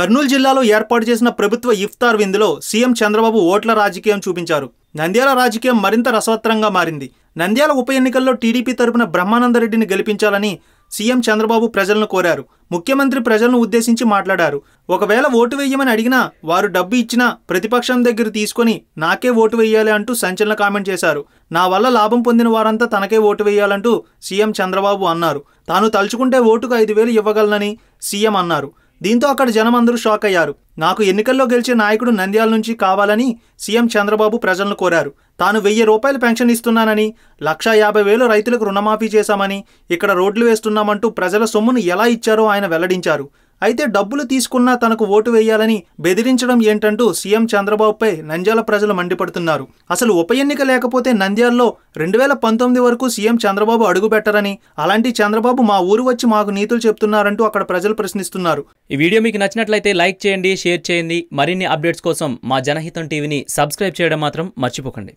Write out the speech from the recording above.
కర్నూలు జిల్లాలో ఏర్పాటు చేసిన ప్రభుత్వ ఇఫ్తార్ విందులో సీఎం చంద్రబాబు ఓట్ల రాజకీయం చూపించారు. నంద్యాల రాజకీయం మరింత రసవత్తరంగా మారింది. నంద్యాల ఉప ఎన్నికల్లో టీడీపీ తరపున బ్రహ్మానందరెడ్డిని గెలిపించాలని సీఎం చంద్రబాబు ప్రజలను కోరారు. ముఖ్యమంత్రి ప్రజలను ఉద్దేశించి మాట్లాడారు. ఒకవేళ ఓటు వేయమని అడిగినా వారు డబ్బు ఇచ్చినా ప్రతిపక్షం దగ్గర తీసుకొని నాకే ఓటు వేయాలి అంటూ సంచలన కామెంట్ చేశారు. నా వల్ల లాభం పొందిన వారంతా తనకే ఓటు వేయాలంటూ సీఎం చంద్రబాబు అన్నారు. తాను తలుచుకుంటే ఓటుకు ఐదు వేలు ఇవ్వగలనని సీఎం అన్నారు. దీంతో అక్కడ జనం అందరూ షాక్ అయ్యారు. నాకు ఎన్నికల్లో గెలిచే నాయకుడు నంద్యాల నుంచి కావాలని సీఎం చంద్రబాబు ప్రజలను కోరారు. తాను వెయ్యి రూపాయలు పెన్షన్ ఇస్తున్నానని లక్షా యాభై వేలు రైతులకు రుణమాఫీ చేశామని ఇక్కడ రోడ్లు వేస్తున్నామంటూ ప్రజల సొమ్మును ఎలా ఇచ్చారో ఆయన వెల్లడించారు. అయితే డబ్బులు తీసుకున్నా తనకు ఓటు వేయాలని బెదిరించడం ఏంటంటూ సీఎం చంద్రబాబుపై నంద్యాల ప్రజలు మండిపడుతున్నారు. అసలు ఉప ఎన్నిక లేకపోతే నంద్యాలలో రెండు వేల పంతొమ్మిది వరకు సీఎం చంద్రబాబు అడుగుపెట్టరని అలాంటి చంద్రబాబు మా ఊరు వచ్చి మాకు నీతులు చెప్తున్నారంటూ అక్కడ ప్రజలు ప్రశ్నిస్తున్నారు. ఈ వీడియో మీకు నచ్చినట్లయితే లైక్ చేయండి షేర్ చేయండి. మరిన్ని అప్డేట్స్ కోసం మా జనహితం టీవీని సబ్స్క్రైబ్ చేయడం మాత్రం మర్చిపోకండి.